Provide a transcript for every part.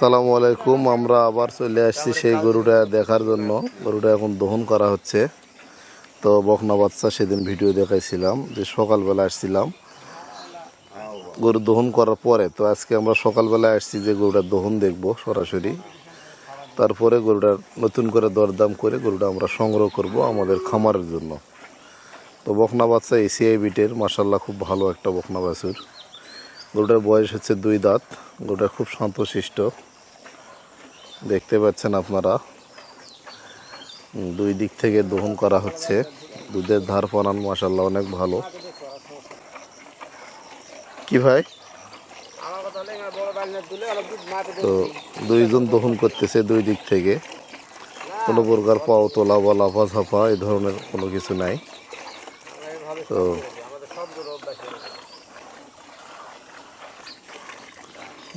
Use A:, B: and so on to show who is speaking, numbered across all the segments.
A: সালামু আলাইকুম, আমরা আবার চলে আসছি সেই গরুটা দেখার জন্য। গরুটা এখন দহন করা হচ্ছে। তো বকনা বাচ্চা সেদিন ভিডিও দেখাইছিলাম, যে সকালবেলা আসছিলাম। গরু দহন করার পরে, তো আজকে আমরা সকালবেলা আসছি যে গরুটার দহন দেখব সরাসরি। তারপরে গরুটার নতুন করে দরদাম করে গরুটা আমরা সংগ্রহ করব আমাদের খামারের জন্য। তো বকনা বাচ্চা এসিআই বিটের মাসাল্লাহ খুব ভালো একটা বকনা বাছুর। গরুটার বয়স হচ্ছে দুই দাঁত। গরুটা খুব শান্তশিষ্ট। দেখতে পাচ্ছেন আপনারা। দুই দিক থেকে দহন করা হচ্ছে। দুধের ধার পানান মাসাল্লাহ অনেক ভালো। কি ভাই? তো দুইজন দহন করতেছে দুই দিক থেকে। কোনো প্রকার পাও তোলা বা লাফা ঝাপা এই ধরনের কোনো কিছু নাই। তো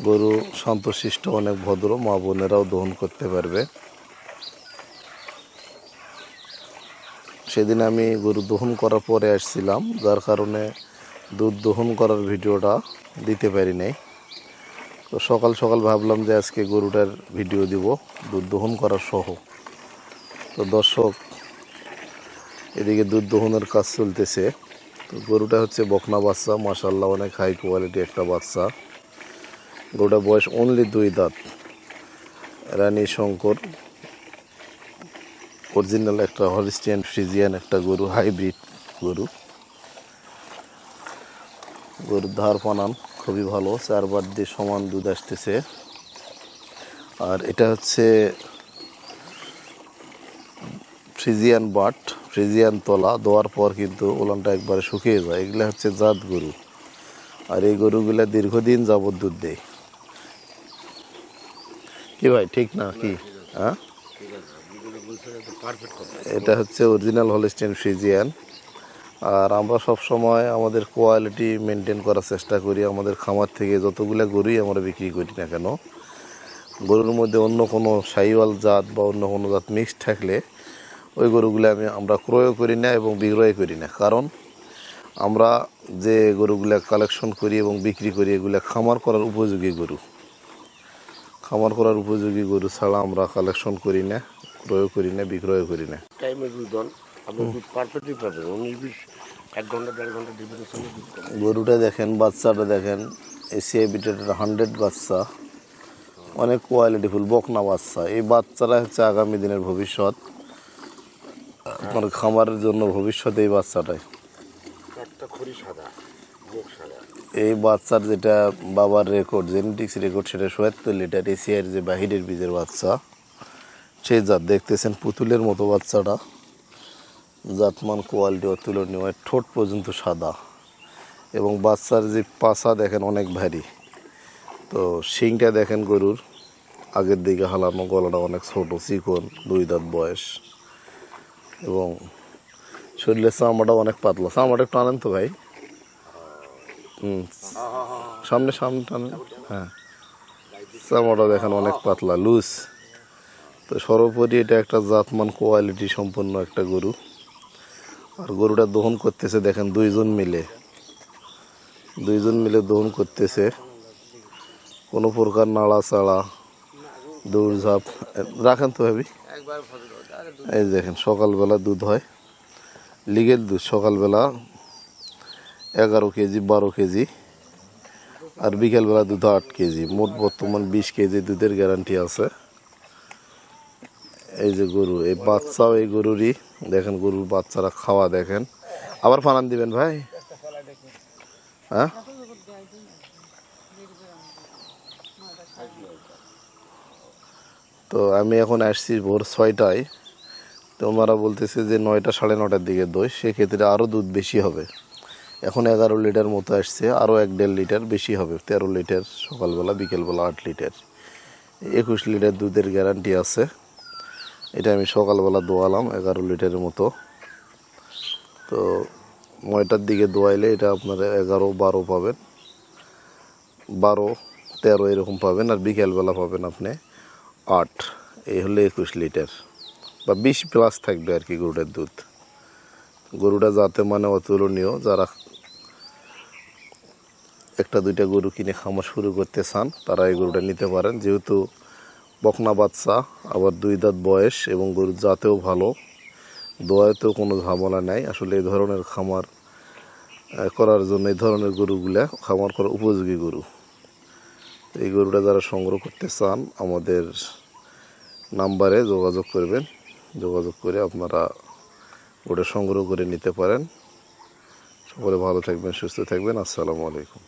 A: গরু শান্তশিষ্ট অনেক ভদ্র, মা বোনেরাও দহন করতে পারবে। সেদিন আমি গরু দহন করার পরে আসছিলাম, যার কারণে দুধ দহন করার ভিডিওটা দিতে পারি নাই। তো সকাল সকাল ভাবলাম যে আজকে গরুটার ভিডিও দিব, দুধ দহন করার সহ। তো দর্শক, এদিকে দুধ দহনের কাজ চলতেছে। তো গরুটা হচ্ছে বকনা বাচ্চা মাসাল্লাহ অনেক হাই কোয়ালিটি একটা বাচ্চা। গরুটা বয়স অনলি দুই দাঁত। রানী শঙ্কর অরিজিনাল একটা হলিস্টিয়ান ফ্রিজিয়ান একটা গরু হাইব্রিড গরু। গরুর ধার পানান খুবই ভালো, চারবার দিয়ে সমান দুধ আসতেছে। আর এটা হচ্ছে ফ্রিজিয়ান বাট ফ্রিজিয়ান তলা দেওয়ার পর কিন্তু ওলানটা একবারে শুকিয়ে যায়। এগুলো হচ্ছে জাত গরু। আর এই গরুগুলা দীর্ঘদিন যাবত দুধ দেয়। কি ভাই, ঠিক না কি? হ্যাঁ? এটা হচ্ছে অরিজিনাল হলিস্টিয়ান ফ্রিজিয়ান আর আমরা সব সময় আমাদের কোয়ালিটি মেনটেন করার চেষ্টা করি, আমাদের খামার থেকে যতগুলো গরুই আমরা বিক্রি করি না কেন। গরুর মধ্যে অন্য কোনো সাইওয়াল জাত বা অন্য কোনো জাত মিক্স থাকলে ওই গরুগুলো আমি, আমরা ক্রয় করি না এবং বিক্রয় করি না। কারণ আমরা যে গরুগুলা কালেকশন করি এবং বিক্রি করি, এগুলো খামার করার উপযোগী গরু। খামার করার উপযোগী গরু ছাড়া আমরা কালেকশন করি না ক্রয় করি না বিক্রয় করি না।
B: টাইমে দুধ দেন আপনি দুধ পারফেক্টলি পাবেন উনিশ বিশ এক ঘণ্টা দেড় ঘণ্টা ডিফারেন্স হলে দুধ পাবেন।
A: গরুটা দেখেন বাচ্চাটা দেখেন এসিআই হান্ড্রেড বাচ্চা অনেক কোয়ালিটিফুল বকনা বাচ্চা। এই বাচ্চারা হচ্ছে আগামী দিনের ভবিষ্যৎ আপনার খামারের জন্য ভবিষ্যৎ এই বাচ্চাটাই।
B: একটা খড়ি সাদা।
A: এই বাচ্চার যেটা বাবার রেকর্ড জেনেটিক্স রেকর্ড সেটা সোয়াত্তর লিটার এসিআর যে বাহিরের বীজের বাচ্চা, সেই জাত দেখতেছেন পুতুলের মতো বাচ্চাটা। জাতমান কোয়ালিটি অতুলনীয়, ঠোঁট পর্যন্ত সাদা। এবং বাচ্চার যে পাছা দেখেন অনেক ভারী। তো শিংটা দেখেন গরুর, আগের দিকে হালানো গলাটা অনেক ছোট, চিকন, দুই দাঁত বয়স। এবং শরীরের চামড়াটা অনেক পাতলা। চামড়াটা একটু আনেন তো ভাই। হুম। সামনে সামনে টানেন হ্যাঁ। চামড়া দেখেন অনেক পাতলা লুজ তো সর্বোপরি এটা একটা জাতমান কোয়ালিটি সম্পন্ন একটা গরু। আর গরুটা দহন করতেছে, দেখেন দুইজন মিলে। দুইজন মিলে দহন করতেছে। কোনো প্রকার নাড়াচাড়া, দৌড়ঝাঁপ রাখেন তো ভাবি। এই দেখেন, সকালবেলা দুধ হয়। লিগের দুধ, সকালবেলা এগারো কেজি, বারো কেজি, আর বিকেলবেলা দুধ আট কেজি। মোট বর্তমান বিশ কেজি দুধের গ্যারান্টি আছে। এই যে গরু, এই বাচ্চাও এই গরুরই। দেখেন গরুর বাচ্চারা খাওয়া দেখেন। আবার ফানান দিবেন ভাই? হ্যাঁ? তো আমি এখন আসছি ভোর ছয়টায়। তো ওনারা বলতেছে যে নয়টা সাড়ে নটার দিকে দই সেক্ষেত্রে আরও দুধ বেশি হবে। এখন এগারো লিটার মতো আসছে আরও এক দেড় লিটার বেশি হবে, তেরো লিটার, সকালবেলা, বিকেলবেলা আট লিটার। একুশ লিটার দুধের গ্যারান্টি আছে। এটা আমি সকালবেলা দোয়ালাম এগারো লিটারের মতো। তো নয়টার দিকে দোয়াইলে এটা আপনার এগারো, বারো পাবেন। বারো, তেরো এরকম পাবেন আর বিকেলবেলা পাবেন আপনি আট। এই হলো একুশ লিটার। বা বিশ প্লাস থাকবে আর কি গরুটার দুধ। গরুটা যাতে মানে অতুলনীয়, যারা একটা, দুইটা গরু কিনে খামার শুরু করতে চান, তারা এই গরুটা নিতে পারেন। যেহেতু বকনা বাচ্চা, আবার দুই দাঁত বয়স এবং গরুর জাতেও ভালো, দোয়াতেও কোনো ঝামেলা নাই। আসলে এই ধরনের খামার করার জন্য এই ধরনের গরুগুলা খামার করার উপযোগী গরু। এই গরুটা যারা সংগ্রহ করতে চান, আমাদের নাম্বারে যোগাযোগ করবেন। যোগাযোগ করে আপনারা ওটা সংগ্রহ করে নিতে পারেন। সকলে ভালো থাকবেন, সুস্থ থাকবেন। আসসালামু আলাইকুম।